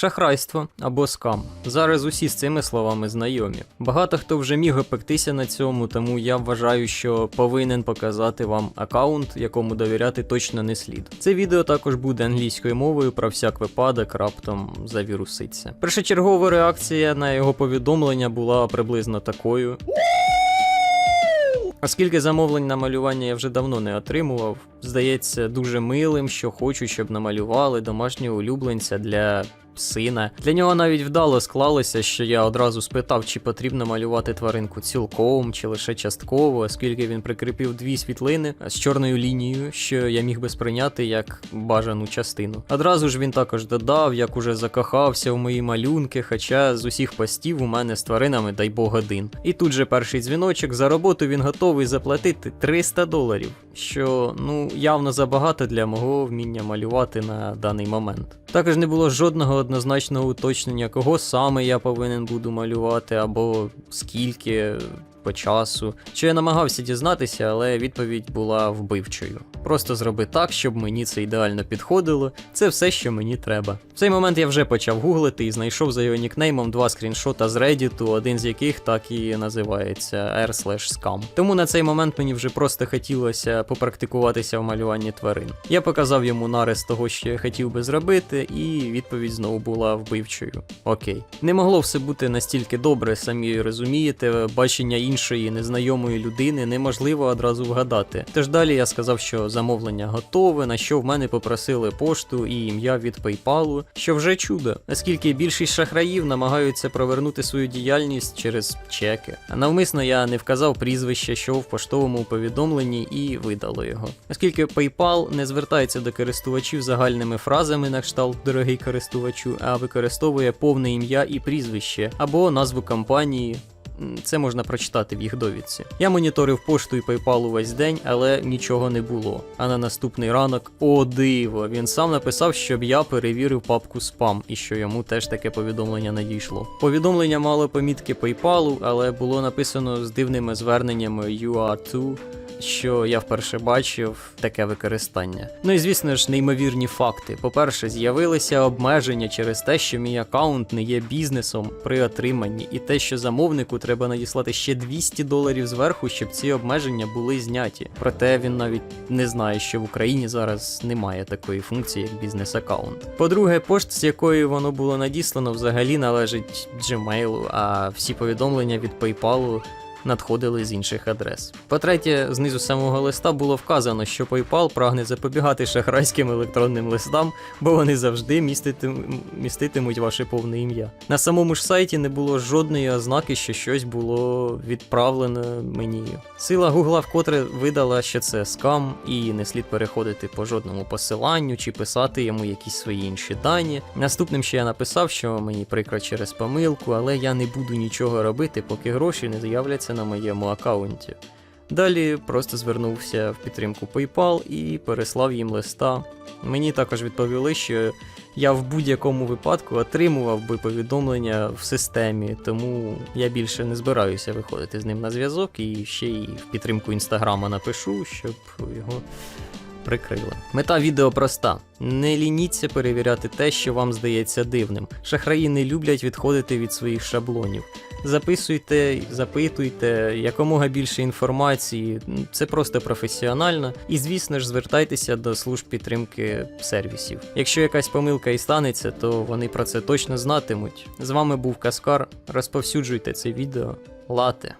Шахрайство або скам. Зараз усі з цими словами знайомі. Багато хто вже міг опектися на цьому, тому я вважаю, що повинен показати вам аккаунт, якому довіряти точно не слід. Це відео також буде англійською мовою про всяк випадок раптом завіруситься. Першочергова реакція на його повідомлення була приблизно такою. Оскільки замовлень на малювання я вже давно не отримував, здається дуже милим, що хочуть, щоб намалювали домашнього улюбленця для сина. Для нього навіть вдало склалося, що я одразу спитав, чи потрібно малювати тваринку цілком чи лише частково, оскільки він прикріпив дві світлини з чорною лінією, що я міг би сприйняти як бажану частину. Одразу ж він також додав, як уже закохався в мої малюнки, хоча з усіх постів у мене з тваринами дай Бог один. І тут же перший дзвіночок за роботу він готовий заплатити 300 доларів, що ну явно забагато для мого вміння малювати на даний момент. Також не було жодного однозначного уточнення, кого саме я повинен буду малювати, або скільки по часу. Що я намагався дізнатися, але відповідь була вбивчою. Просто зроби так, щоб мені це ідеально підходило. Це все, що мені треба. В цей момент я вже почав гуглити і знайшов за його нікнеймом два скріншота з Reddit, один з яких так і називається r/scam. Тому на цей момент мені вже просто хотілося попрактикуватися в малюванні тварин. Я показав йому нарис того, що я хотів би зробити, і відповідь знову була вбивчою. Окей. Не могло все бути настільки добре, самі розумієте, бачення іншої незнайомої людини неможливо одразу вгадати. Тож далі я сказав, що замовлення готове, на що в мене попросили пошту і ім'я від PayPal, що вже чудо, оскільки більшість шахраїв намагаються провернути свою діяльність через чеки. А навмисно я не вказав прізвище, що в поштовому повідомленні, і видало його. Оскільки PayPal не звертається до користувачів загальними фразами на кшталт дорогий користувачу, а використовує повне ім'я і прізвище або назву компанії. Це можна прочитати в їх довідці. Я моніторив пошту і PayPal увесь день, але нічого не було. А на наступний ранок, о диво, він сам написав, щоб я перевірив папку спам і що йому теж таке повідомлення надійшло. Повідомлення мало помітки PayPal, але було написано з дивними зверненнями You are too, що я вперше бачив таке використання. Ну і звісно ж, неймовірні факти. По-перше, з'явилися обмеження через те, що мій аккаунт не є бізнесом при отриманні, і те, що замовнику треба надіслати ще 200 доларів зверху, щоб ці обмеження були зняті. Проте він навіть не знає, що в Україні зараз немає такої функції, як бізнес-аккаунт. По-друге, пошт, з якої воно було надіслано, взагалі належить Gmail, а всі повідомлення від PayPal надходили з інших адрес. По-третє, знизу самого листа було вказано, що PayPal прагне запобігати шахрайським електронним листам, бо вони завжди міститим... міститимуть ваше повне ім'я. На самому ж сайті не було жодної ознаки, що щось було відправлено мені. Сила Гугла вкотре видала, що це скам, і не слід переходити по жодному посиланню чи писати йому якісь свої інші дані. Наступним ще я написав, що мені прикро через помилку, але я не буду нічого робити, поки гроші не з'являться на моєму аккаунті. Далі просто звернувся в підтримку PayPal і переслав їм листа. Мені також відповіли, що я в будь-якому випадку отримував би повідомлення в системі, тому я більше не збираюся виходити з ним на зв'язок і ще й в підтримку інстаграма напишу, щоб його прикрили. Мета відео проста: не лініться перевіряти те, що вам здається дивним. Шахраї не люблять відходити від своїх шаблонів. Записуйте, запитуйте якомога більше інформації. Це просто професіонально. І, звісно ж, звертайтеся до служб підтримки сервісів. Якщо якась помилка і станеться, то вони про це точно знатимуть. З вами був Каскар. Розповсюджуйте це відео. Лате.